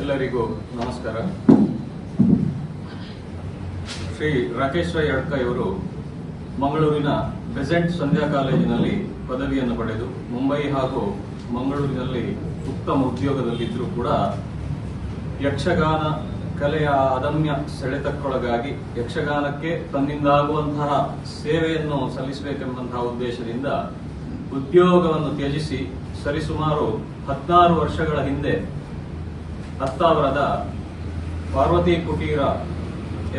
ಎಲ್ಲರಿಗೂ ನಮಸ್ಕಾರ. ಶ್ರೀ ರಾಕೇಶ್ ರೈ ಇವರು ಮಂಗಳೂರಿನ ಬೆಸೆಂಟ್ ಸಂಧ್ಯಾ ಕಾಲೇಜಿನಲ್ಲಿ ಪದವಿಯನ್ನು ಪಡೆದು ಮುಂಬೈ ಹಾಗೂ ಮಂಗಳೂರಿನಲ್ಲಿ ಉತ್ತಮ ಉದ್ಯೋಗದಲ್ಲಿದ್ದರೂ ಕೂಡ ಯಕ್ಷಗಾನ ಕಲೆಯ ಅದಮ್ಯ ಸೆಳೆತಕ್ಕೊಳಗಾಗಿ ಯಕ್ಷಗಾನಕ್ಕೆ ತನ್ನಿಂದಾಗುವಂತಹ ಸೇವೆಯನ್ನು ಸಲ್ಲಿಸಬೇಕೆಂಬಂತಹ ಉದ್ದೇಶದಿಂದ ಉದ್ಯೋಗವನ್ನು ತ್ಯಜಿಸಿ ಸರಿಸುಮಾರು ಹದಿನಾರು ವರ್ಷಗಳ ಹಿಂದೆ ಹತ್ತಾವರದ ಪಾರ್ವತಿ ಕುಟೀರ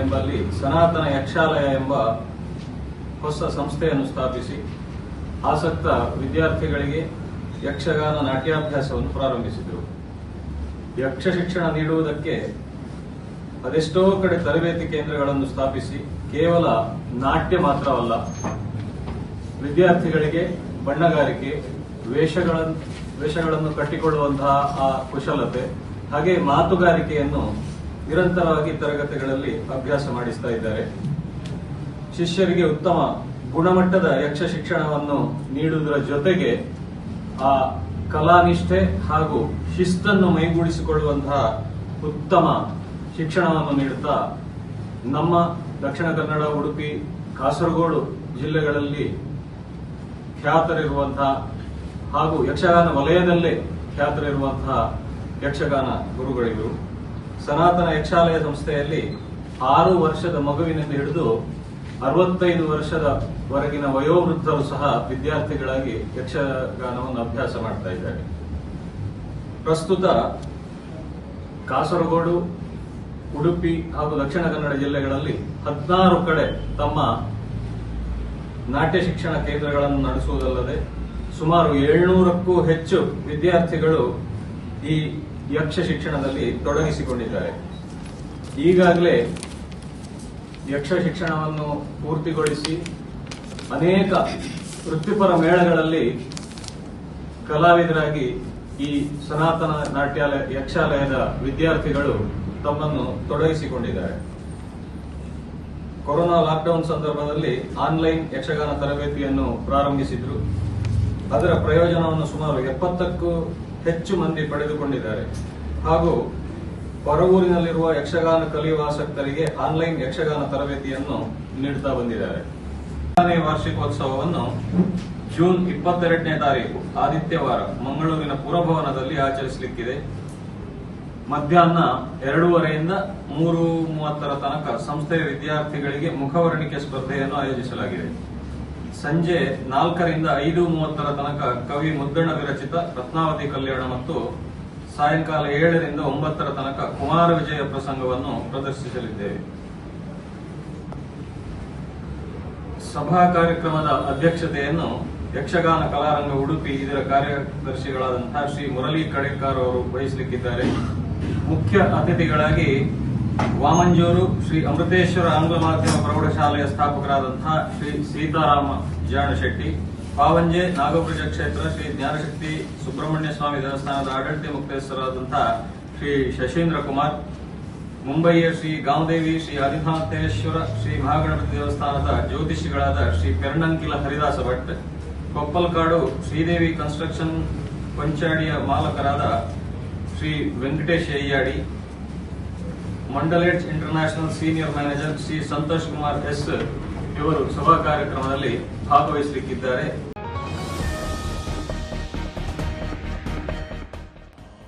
ಎಂಬಲ್ಲಿ ಸನಾತನ ಯಕ್ಷಾಲಯ ಎಂಬ ಹೊಸ ಸಂಸ್ಥೆಯನ್ನು ಸ್ಥಾಪಿಸಿ ಆಸಕ್ತ ವಿದ್ಯಾರ್ಥಿಗಳಿಗೆ ಯಕ್ಷಗಾನ ನಾಟ್ಯಾಭ್ಯಾಸವನ್ನು ಪ್ರಾರಂಭಿಸಿದರು. ಯಕ್ಷ ಶಿಕ್ಷಣ ನೀಡುವುದಕ್ಕೆ ಅದೆಷ್ಟೋ ಕಡೆ ತರಬೇತಿ ಕೇಂದ್ರಗಳನ್ನು ಸ್ಥಾಪಿಸಿ ಕೇವಲ ನಾಟ್ಯ ಮಾತ್ರವಲ್ಲ, ವಿದ್ಯಾರ್ಥಿಗಳಿಗೆ ಬಣ್ಣಗಾರಿಕೆ ವೇಷಗಳನ್ನು ವೇಷಗಳನ್ನು ಕಟ್ಟಿಕೊಳ್ಳುವಂತಹ ಆ ಕುಶಲತೆ ಹಾಗೆ ಮಾತುಗಾರಿಕೆಯನ್ನು ನಿರಂತರವಾಗಿ ತರಗತಿಗಳಲ್ಲಿ ಅಭ್ಯಾಸ ಮಾಡಿಸ್ತಾ ಇದ್ದಾರೆ. ಶಿಷ್ಯರಿಗೆ ಉತ್ತಮ ಗುಣಮಟ್ಟದ ಯಕ್ಷ ಶಿಕ್ಷಣವನ್ನು ನೀಡುವುದರ ಜೊತೆಗೆ ಆ ಕಲಾನಿಷ್ಠೆ ಹಾಗೂ ಶಿಸ್ತನ್ನು ಮೈಗೂಡಿಸಿಕೊಳ್ಳುವಂತಹ ಉತ್ತಮ ಶಿಕ್ಷಣವನ್ನು ನೀಡುತ್ತಾ ನಮ್ಮ ದಕ್ಷಿಣ ಕನ್ನಡ, ಉಡುಪಿ, ಕಾಸರಗೋಡು ಜಿಲ್ಲೆಗಳಲ್ಲಿ ಖ್ಯಾತರಿರುವಂತಹ ಹಾಗೂ ಯಕ್ಷಗಾನ ವಲಯದಲ್ಲೇ ಖ್ಯಾತರಿರುವಂತಹ ಯಕ್ಷಗಾನ ಗುರುಗಳಿವರು ಸನಾತನ ಯಕ್ಷಾಲಯ ಸಂಸ್ಥೆಯಲ್ಲಿ ಆರು ವರ್ಷದ ಮಗುವಿನಿಂದ ಹಿಡಿದು ಅರವತ್ತೈದು ವರ್ಷದವರೆಗಿನ ವಯೋವೃದ್ಧರು ಸಹ ವಿದ್ಯಾರ್ಥಿಗಳಾಗಿ ಯಕ್ಷಗಾನವನ್ನು ಅಭ್ಯಾಸ ಮಾಡ್ತಾ ಇದ್ದಾರೆ. ಪ್ರಸ್ತುತ ಕಾಸರಗೋಡು, ಉಡುಪಿ ಹಾಗೂ ದಕ್ಷಿಣ ಕನ್ನಡ ಜಿಲ್ಲೆಗಳಲ್ಲಿ ಹದಿನಾರು ಕಡೆ ತಮ್ಮ ನಾಟ್ಯ ಶಿಕ್ಷಣ ಕೇಂದ್ರಗಳನ್ನು ನಡೆಸುವುದಲ್ಲದೆ ಸುಮಾರು ಏಳ್ನೂರಕ್ಕೂ ಹೆಚ್ಚು ವಿದ್ಯಾರ್ಥಿಗಳು ಈ ಯಕ್ಷ ಶಿಕ್ಷಣದಲ್ಲಿ ತೊಡಗಿಸಿಕೊಂಡಿದ್ದಾರೆ. ಈಗಾಗಲೇ ಯಕ್ಷ ಶಿಕ್ಷಣವನ್ನು ಪೂರ್ತಿಗೊಳಿಸಿ ಅನೇಕ ವೃತ್ತಿಪರ ಮೇಳಗಳಲ್ಲಿ ಕಲಾವಿದರಾಗಿ ಈ ಸನಾತನ ನಾಟ್ಯಾಲಯ, ಯಕ್ಷಾಲಯದ ವಿದ್ಯಾರ್ಥಿಗಳು ತಮ್ಮನ್ನು ತೊಡಗಿಸಿಕೊಂಡಿದ್ದಾರೆ. ಕೊರೋನಾ ಲಾಕ್ಡೌನ್ ಸಂದರ್ಭದಲ್ಲಿ ಆನ್ಲೈನ್ ಯಕ್ಷಗಾನ ತರಬೇತಿಯನ್ನು ಪ್ರಾರಂಭಿಸಿದ್ರು. ಅದರ ಪ್ರಯೋಜನವನ್ನು ಸುಮಾರು ಎಪ್ಪತ್ತಕ್ಕೂ ಹೆಚ್ಚು ಮಂದಿ ಪಡೆದುಕೊಂಡಿದ್ದಾರೆ. ಹಾಗೂ ಹೊರಗೂರಿನಲ್ಲಿರುವ ಯಕ್ಷಗಾನ ಕಲಿಯುವ ಆಸಕ್ತರಿಗೆ ಆನ್ಲೈನ್ ಯಕ್ಷಗಾನ ತರಬೇತಿಯನ್ನು ನೀಡುತ್ತಾ ಬಂದಿದ್ದಾರೆ. ಎರಡನೇ ವಾರ್ಷಿಕೋತ್ಸವವನ್ನು ಜೂನ್ ಇಪ್ಪತ್ತೆರಡನೇ ತಾರೀಕು, ಆದಿತ್ಯವಾರ, ಮಂಗಳೂರಿನ ಪುರಭವನದಲ್ಲಿ ಆಚರಿಸಲಿಕ್ಕಿದೆ. ಮಧ್ಯಾಹ್ನ ಎರಡೂವರೆಯಿಂದ ಮೂರು ಮೂವತ್ತರ ತನಕ ಸಂಸ್ಥೆಯ ವಿದ್ಯಾರ್ಥಿಗಳಿಗೆ ಮುಖವರ್ಣಿಕೆ ಸ್ಪರ್ಧೆಯನ್ನು ಆಯೋಜಿಸಲಾಗಿದೆ. ಸಂಜೆ ನಾಲ್ಕರಿಂದ ಐದು ಮೂವತ್ತರ ತನಕ ಕವಿ ಮುದ್ದಣ್ಣ ವಿರಚಿತ ರತ್ನಾವತಿ ಕಲ್ಯಾಣ ಮತ್ತು ಸಾಯಂಕಾಲ ಏಳರಿಂದ ಒಂಬತ್ತರ ತನಕ ಕುಮಾರ ವಿಜಯ ಪ್ರಸಂಗವನ್ನು ಪ್ರದರ್ಶಿಸಲಿದ್ದೇವೆ. ಸಭಾ ಕಾರ್ಯಕ್ರಮದ ಅಧ್ಯಕ್ಷತೆಯನ್ನು ಯಕ್ಷಗಾನ ಕಲಾರಂಗ ಉಡುಪಿ ಇದರ ಕಾರ್ಯದರ್ಶಿಗಳಾದಂತಹ ಶ್ರೀ ಮುರಳಿ ಕಡೆಕಾರ್ ಅವರು ವಹಿಸಲಿಕ್ಕಿದ್ದಾರೆ. ಮುಖ್ಯ ಅತಿಥಿಗಳಾಗಿ ವಾಮಂಜೂರು ಶ್ರೀ ಅಮೃತೇಶ್ವರ ಆಂಗ್ಲ ಮಾಧ್ಯಮ ಪ್ರೌಢಶಾಲೆಯ ಸ್ಥಾಪಕರಾದಂತಹ ಶ್ರೀ ಸೀತಾರಾಮ ಜಾಣಶೆಟ್ಟಿ ಪಾವಂಜೆ ನಾಗಪುರ ಕ್ಷೇತ್ರ ಶ್ರೀ ಜ್ಞಾನಶಕ್ತಿ ಸುಬ್ರಹ್ಮಣ್ಯ ಸ್ವಾಮಿ ದೇವಸ್ಥಾನದ ಆಡಳಿತ ಮುಕ್ತೇಶ್ವರಾದಂತಹ ಶ್ರೀ ಶಶೀಂದ್ರ ಕುಮಾರ್ ಮುಂಬಯಿಯ ಶ್ರೀ ಗಾಂವದೇವಿ ಶ್ರೀ ಆದಿನಾಥೇಶ್ವರ ಶ್ರೀ ಮಹಾಗಣಪತಿ ದೇವಸ್ಥಾನದ ಜ್ಯೋತಿಷಿಗಳಾದ ಶ್ರೀ ಪೆರ್ಣಂಕಿಲ ಹರಿದಾಸ ಭಟ್, ಕೊಪ್ಪಲ್ಕಾಡು ಶ್ರೀದೇವಿ ಕನ್ಸ್ಟ್ರಕ್ಷನ್ ಪಂಚಾಡಿಯ ಮಾಲಕರಾದ Shri Venkatesh Ayyadi ಮಂಡಲೇಟ್ಸ್ international senior manager Shri Santosh Kumar S ಇವರು ಸಭಾ ಕಾರ್ಯಕ್ರಮದಲ್ಲಿ ಭಾಗವಹಿಸಲಿಕ್ಕಿದ್ದಾರೆ.